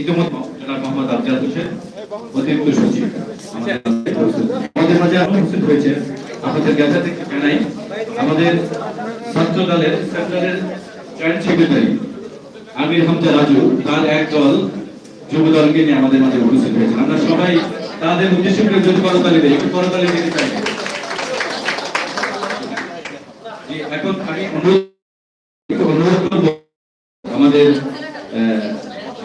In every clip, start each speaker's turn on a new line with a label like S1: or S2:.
S1: ইতিমধ্যে জনাব মোহাম্মদ আফজাল হোসেন, অতিরিক্ত সচিব আমাদের আমাদের মাঝে উপস্থিত হয়েছে। আপনাদের জ্ঞাতা থেকে জানাই আমাদের ছাত্র দলের সেন্ট্রালের জয়েন্ট সেক্রেটারি আমির হামজা রাজু, তার এক দল যুব দলকে নিয়ে আমাদের মাঝে উপস্থিত হয়েছে। আমরা সবাই তাদের উদ্দেশ্য করে যদি করতালি দেয় একটু করতালি দিতে চাই। এখন আমি অনুরোধ একটু আমাদের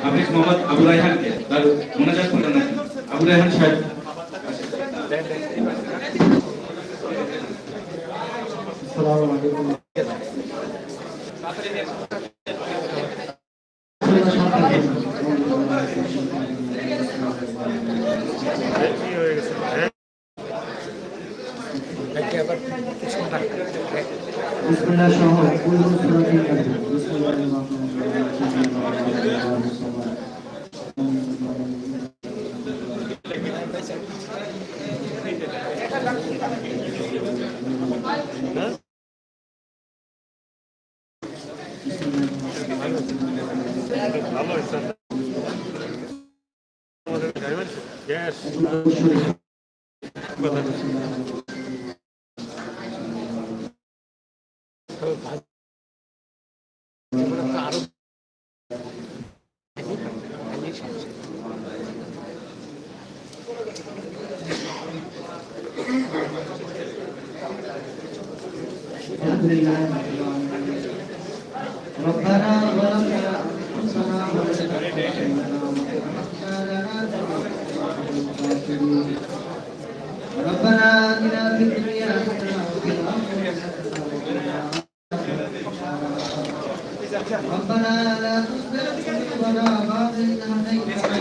S1: হাফিজ মোহাম্মদ আবু রায়হানকে তার মোনাজাত করলেন নাকি? আবু রায়হান সাহেব।
S2: সহ Yes. لله رب العالمين ربنا ظلمنا انفسنا وان لم تغفر لنا لنكونن ربنا اتنا في الدنيا حسنه وفي الاخره حسنه وقنا ربنا لا تزغ قلوبنا بعد إذ هديتنا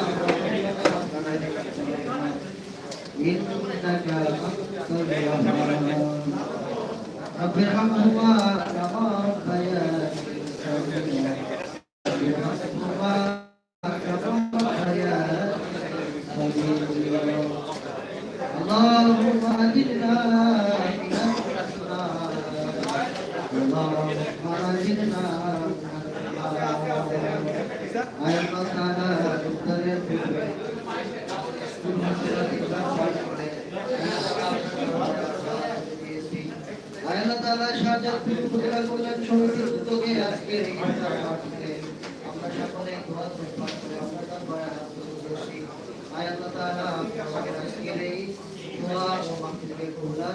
S2: إنك أنت الوهاب I am not going to be able to do that. I am not going to be able to do that. তালা শাহজাদপুর আমরা সকলে দোয়া আমরা দোয়া